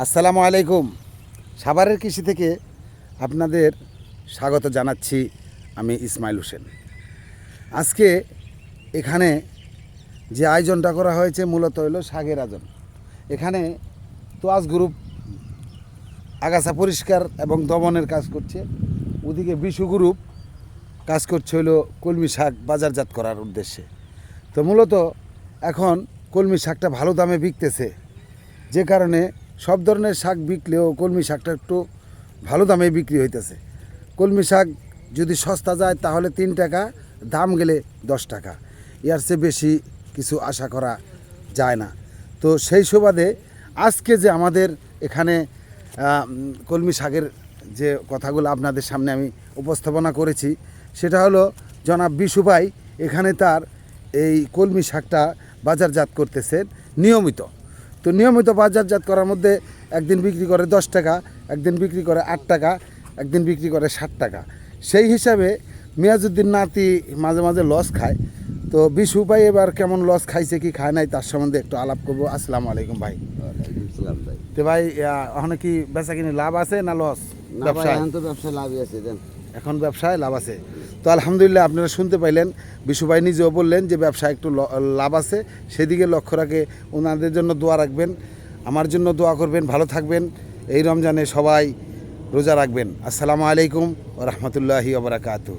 আসসালামু আলাইকুম। সাভারের কৃষি থেকে আপনাদের স্বাগত জানাচ্ছি আমি ইসমাইল হোসেন। আজকে এখানে যে আয়োজনটা করা হয়েছে মূলত হলো শাগের আয়োজন। এখানে তোয়াজ গ্রুপ আগাছা পরিষ্কার এবং দমনের কাজ করছে। ওদিকে বিশু গ্রুপ কাজ করছে হলো কলমি শাক বাজারজাত করার উদ্দেশ্যে। তো মূলত এখন কলমি শাকটা ভালো দামে বিকতেছে। যে কারণে সব ধরনের শাক বিকলেও কলমি শাকটা একটু ভালো দামে বিক্রি হইতেছে। কলমি শাক যদি সস্তা যায় তাহলে তিন টাকা, দাম গেলে দশ টাকা। ইয়ার চেয়ে বেশি কিছু আশা করা যায় না। তো সেই সুবাদে আজকে যে আমাদের এখানে কলমি শাকের যে কথাগুলো আপনাদের সামনে আমি উপস্থাপনা করেছি, সেটা হলো জনাব বিশু ভাই এখানে তার এই কলমি শাকটা বাজারজাত করতেছেন নিয়মিত। তো নিয়মিত বাজারজাত করার মধ্যে একদিন বিক্রি করে দশ টাকা একদিন বিক্রি করে আট টাকা একদিন বিক্রি করে ষাট টাকা। সেই হিসাবে মিয়াজুদ্দিন নাতি মাঝে মাঝে লস খায়। তো বিশু ভাই এবার কেমন লস খাইছে কি খায় নাই তার সম্বন্ধে একটু আলাপ করব। আসসালামু আলাইকুম ভাই। তো ভাই ওখানে কি বেচা কিনে লাভ আছে না লস ব্যবসায় এখন তো ব্যবসা লাভই আছে দেন। এখন ব্যবসায় লাভ আছে। তো আলহামদুলিল্লাহ আপনারা শুনতে পাইলেন। বিশ্বভাই নিজেও বললেন যে ব্যবসা একটু লাভ আছে। সেদিকে লক্ষ্য রাখে, ওনাদের জন্য দোয়া রাখবেন। আমার জন্য দোয়া করবেন, ভালো থাকবেন। এই রমজানে সবাই রোজা রাখবেন। আসসালামু আলাইকুম ও রহমতুল্লাহি ওবরাকাতু